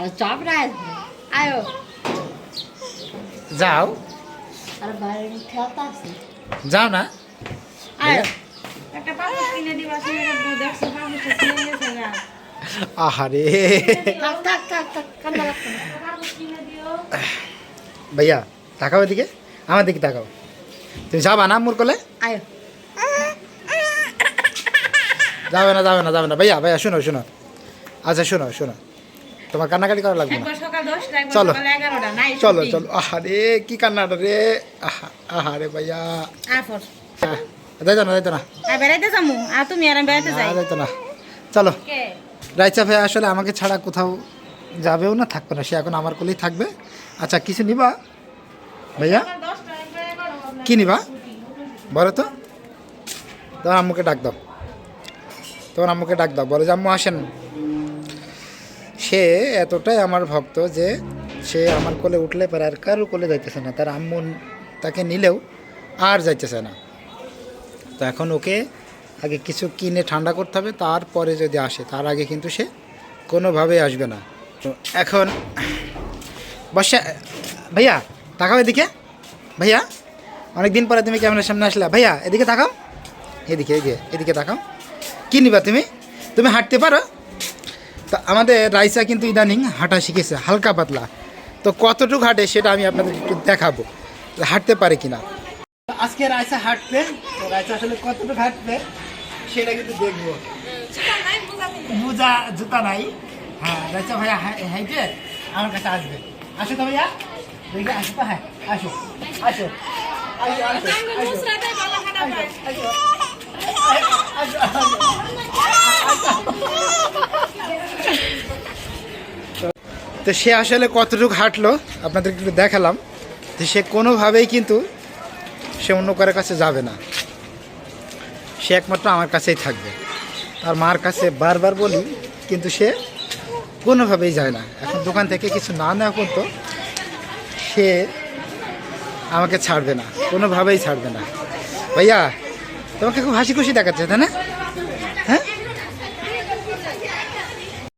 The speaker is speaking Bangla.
আর আয়ো। যাও। আর বাইরে খেলতে আছে। যাও না। আয়ো। একটা পাপড় কিনে দিবা দেখছ কিনে গেছে না। আহারে। থাক থাক থাক থাক কান্না লাগতো না। পাপড় কিনে দিও। ভাইয়া তাকাও এদিকে। আমার দিকে তাকাও। তুমি যাবা না মোর কোলে? আয়ো। যাবে না যাবে না যাবে না। ভাইয়া ভাইয়া শোনো শোনো। আচ্ছা শোনো শোনো। তোমার কান্নাকাটি করা লাগবে চলো। চলো চলো। আহারে কি কান্নাটা রে? আহা আহারে ভাইয়া। আহ, যাইতো না যাইতো না। যাইতো না। চলো। কে? রাইচা ভাই আসলে আমাকে ছাড়া কোথাও যাবেও না থাকবে না। সে এখন আমার কোলেই থাকবে। আচ্ছা কিছু নিবা? ভাইয়া? কি নিবা? বলো তো। তোমার আম্মুকে ডাক দাও। তোমার আম্মুকে ডাক দাও। বলো যে আম্মু আসেন। সে এতটাই আমার ভক্ত যে সে আমার কোলে উঠলে পরে আর কারও কোলে যাইতেছে না। তার আম্মু তাকে নিলেও আর যাইতেছে না। তো এখন ওকে আগে কিছু কিনে ঠান্ডা করতে হবে, তারপরে যদি আসে, তার আগে কিন্তু সে কোনোভাবেই আসবে না। তো এখন বসে, ভাইয়া তাকাও এদিকে। ভাইয়া অনেক দিন পরে তুমি ক্যামেরার সামনে আসলে। ভাইয়া, এদিকে তাকাও। এদিকে এদিকে এদিকে তাকাও। কী নিবা তুমি? তুমি হাঁটতে পারো? তো আমাদের রাইসা কিন্তু ইদানিং হাঁটা শিখেছে হালকা পাতলা। তো কতটুকু হাঁটে সেটা আমি আপনাদের একটু দেখাবো যে হাঁটতে পারে কিনা। আজকে রাইসা হাঁটবে তো রাইসা আসলে কতটুকু হাঁটবে সেটা কিন্তু দেখব। মোজা জুতা নাই। হ্যাঁ রাইসা ভাইয়া হাই- হাইটে আমার কাছে আসবে। আসো তো ভাইয়া। দেখে আসো তো হ্যাঁ আসো। আসো। আসো আসো। আসো আসো আসো। তো সে আসলে কতটুকু হাঁটলো, আপনাদেরকে একটু দেখালাম। যে সে কোনোভাবেই কিন্তু সে অন্য কারোর কাছে যাবে না। সে একমাত্র আমার কাছেই থাকবে। আর মার কাছে বারবার বলি, কিন্তু সে কোনোভাবেই যায় না। এখন দোকান থেকে কিছু না নেওয়া পর্যন্ত সে আমাকে ছাড়বে না, কোনোভাবেই ছাড়বে না। ভাইয়া, তোমাকে খুব হাসি খুশি দেখাচ্ছে, তাই না?